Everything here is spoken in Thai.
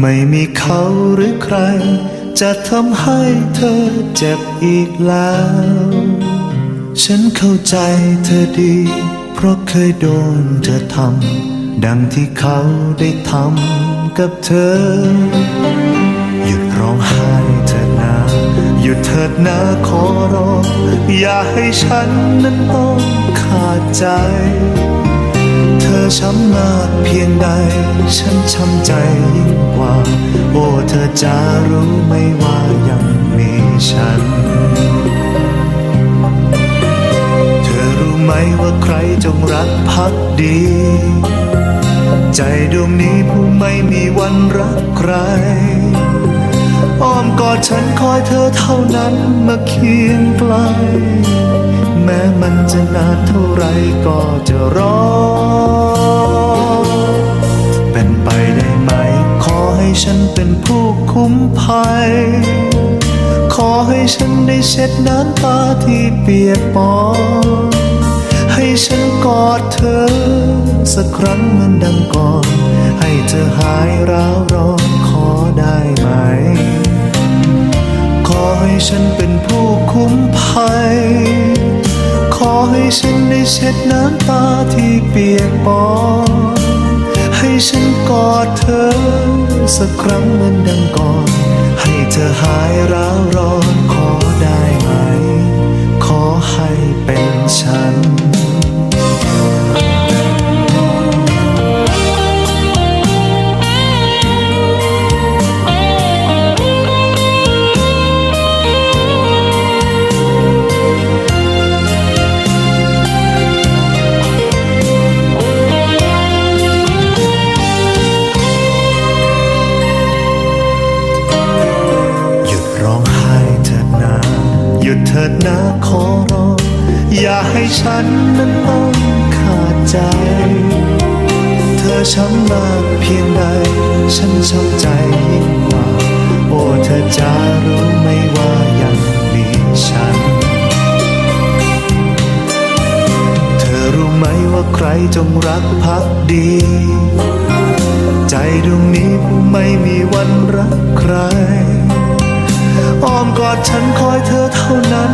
ไม่มีเขาหรือใคร จะทำให้เธอเจ็บอีกแล้ว ฉันเข้าใจเธอดี เพราะเคยโดนเธอทำดังที่เขาได้ทำกับเธอ หยุดร้องไห้เถิดนาหยุดเถิดนาขอร้อง อย่าให้ฉันนั้นต้องขาดใจ อช้ำมากเพียงใด ฉันช้ำใจยิ่งกว่า โอ้เธอจะรู้ไหมว่ายังมีฉัน เธอรู้ไหมว่าใครจงรักพักดี ใจดวงนี้ผู้ไม่มีวันรักใคร อ้อมกอดฉันคอยเธอเท่านั้นมาเคียงไกล แม้มันจะนานเท่าไรก็จะรอ เป็นไปได้ไหม ขอให้ฉันเป็นผู้คุ้มภัย ขอให้ฉันได้เช็ดน้ำตาที่เปียกปอนให้ฉันกอดเธอ สักครั้งเหมือนดังก่อน ให้เธอหายร้าวร้อนขอได้ไหม ขอให้ฉันเป็น ฉันได้เช็ดน้ำตาที่เปียกปอนให้ฉันกอดเธอ สักครั้งเหมือนดังก่อน ให้เธอหายร้าวร้อน อย่าให้ฉันนั้นต้องขาดใจ เธอช้ำมากเพียงใด ฉันช้ำใจยิ่งกว่า โอ้เธอจะรู้ไหมว่ายังมีฉัน เธอรู้ไหมว่าใครจงรักพักดี ใจดวงนี้ไม่มีวันรักใคร อ้อมกอดฉันคอยเธอเท่านั้น